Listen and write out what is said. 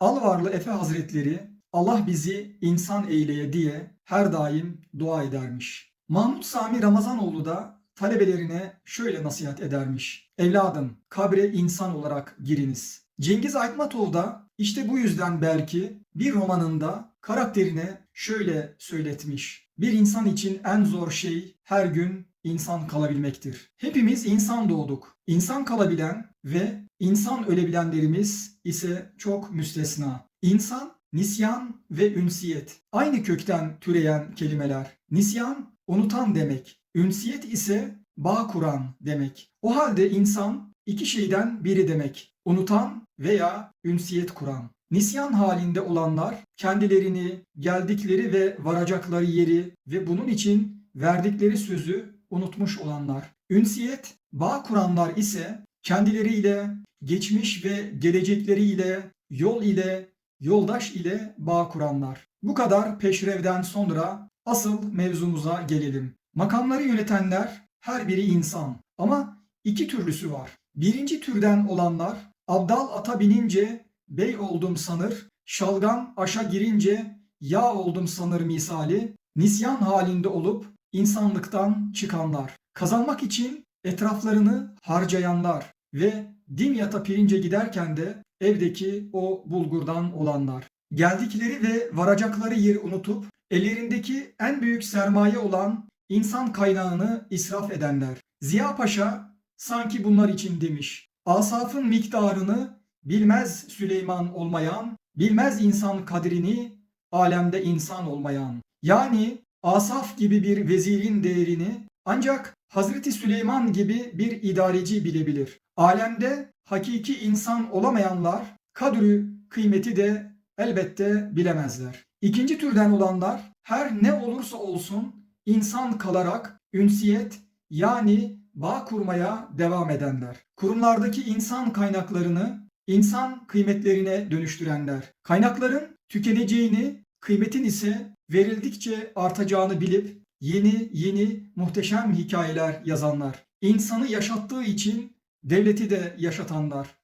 Alvarlı Efe Hazretleri Allah bizi insan eyleye diye her daim dua edermiş. Mahmut Sami Ramazanoğlu da talebelerine şöyle nasihat edermiş. Evladım kabre insan olarak giriniz. Cengiz Aytmatov da işte bu yüzden belki bir romanında karakterine şöyle söyletmiş. Bir insan için en zor şey her gün insan kalabilmektir. Hepimiz insan doğduk. İnsan kalabilen ve insan ölebilenlerimiz ise çok müstesna. İnsan, nisyan ve ünsiyet. Aynı kökten türeyen kelimeler. Nisyan, unutan demek. Ünsiyet ise bağ kuran demek. O halde insan iki şeyden biri demek. Unutan veya ünsiyet kuran. Nisyan halinde olanlar kendilerini, geldikleri ve varacakları yeri ve bunun için verdikleri sözü unutmuş olanlar. Ünsiyet, bağ kuranlar ise kendileriyle, geçmiş ve gelecekleriyle, yol ile, yoldaş ile bağ kuranlar. Bu kadar peşrevden sonra asıl mevzumuza gelelim. Makamları yönetenler her biri insan ama iki türlüsü var. Birinci türden olanlar abdal ata binince bey oldum sanır, şalgam aşa girince yağ oldum sanır misali, nisyan halinde olup insanlıktan çıkanlar. Kazanmak için etraflarını harcayanlar ve dimyata pirince giderken de evdeki o bulgurdan olanlar. Geldikleri ve varacakları yeri unutup ellerindeki en büyük sermaye olan insan kaynağını israf edenler. Ziya Paşa sanki bunlar için demiş. Asafın miktarını bilmez Süleyman olmayan, bilmez insan kadrini, alemde insan olmayan. Yani Asaf gibi bir vezirin değerini ancak Hazreti Süleyman gibi bir idareci bilebilir. Alemde hakiki insan olamayanlar kadrü kıymeti de elbette bilemezler. İkinci türden olanlar her ne olursa olsun insan kalarak ünsiyet yani bağ kurmaya devam edenler. Kurumlardaki insan kaynaklarını insan kıymetlerine dönüştürenler. Kaynakların tükeneceğini, kıymetin ise verildikçe artacağını bilip yeni yeni muhteşem hikayeler yazanlar. İnsanı yaşattığı için devleti de yaşatanlar.